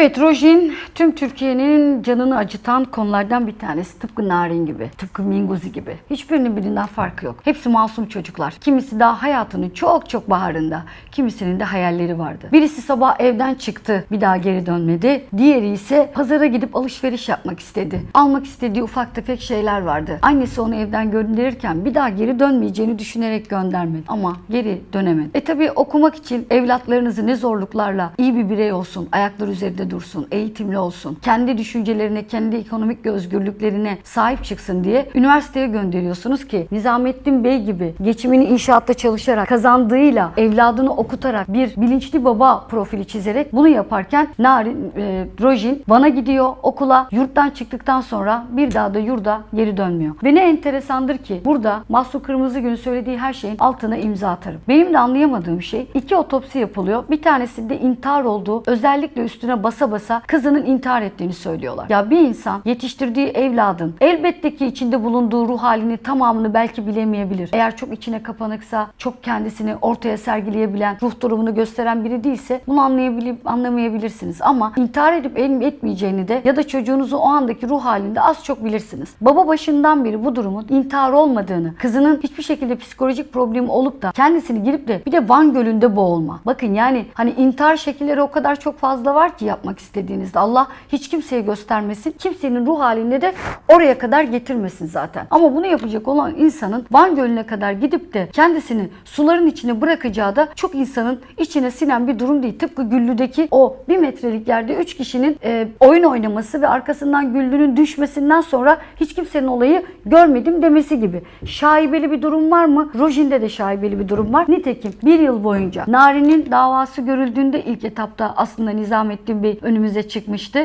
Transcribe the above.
Evet Rojin tüm Türkiye'nin canını acıtan konulardan bir tanesi. Tıpkı Narin gibi, tıpkı Minguzi gibi. Hiçbirinin birinden farkı yok. Hepsi masum çocuklar. Kimisi daha hayatının çok çok baharında, kimisinin de hayalleri vardı. Birisi sabah evden çıktı, bir daha geri dönmedi. Diğeri ise pazara gidip alışveriş yapmak istedi. Almak istediği ufak tefek şeyler vardı. Annesi onu evden gönderirken bir daha geri dönmeyeceğini düşünerek göndermedi. Ama geri dönemedi. E tabi okumak için evlatlarınızı ne zorluklarla iyi bir birey olsun, ayakları üzerinde dursun, eğitimli olsun, kendi düşüncelerine, kendi ekonomik özgürlüklerine sahip çıksın diye üniversiteye gönderiyorsunuz ki Nizamettin Bey gibi geçimini inşaatta çalışarak kazandığıyla evladını okutarak bir bilinçli baba profili çizerek bunu yaparken Narin, e, Rojin bana gidiyor okula yurttan çıktıktan sonra bir daha da yurda geri dönmüyor. Ve ne enteresandır ki burada Mahsun Kırmızıgül'ün söylediği her şeyin altına imza atarım. Benim de anlayamadığım şey iki otopsi yapılıyor. Bir tanesinde intihar olduğu özellikle üstüne basa basa kızının intihar ettiğini söylüyorlar. Ya bir insan yetiştirdiği evladın elbette ki içinde bulunduğu ruh halini tamamını belki bilemeyebilir. Eğer çok içine kapanıksa, çok kendisini ortaya sergileyebilen, ruh durumunu gösteren biri değilse bunu anlayabilip anlamayabilirsiniz. Ama intihar edip etmeyeceğini de ya da çocuğunuzu o andaki ruh halinde az çok bilirsiniz. Baba başından beri bu durumun intihar olmadığını, kızının hiçbir şekilde psikolojik problemi olup da kendisini girip de bir de Van Gölü'nde boğulma. Bakın yani hani intihar şekilleri o kadar çok fazla var ki yapmak istediğinizde. Allah hiç kimseye göstermesin. Kimsenin ruh halinde de oraya kadar getirmesin zaten. Ama bunu yapacak olan insanın Van Gölü'ne kadar gidip de kendisini suların içine bırakacağı da çok insanın içine sinen bir durum değil. Tıpkı Güllü'deki o bir metrelik yerde üç kişinin e, oyun oynaması ve arkasından Güllü'nün düşmesinden sonra hiç kimsenin olayı görmedim demesi gibi. Şaibeli bir durum var mı? Rojin'de de şaibeli bir durum var. Nitekim bir yıl boyunca Nari'nin davası görüldüğünde ilk etapta aslında Nizamettin Bey önümüze çıkmıştı.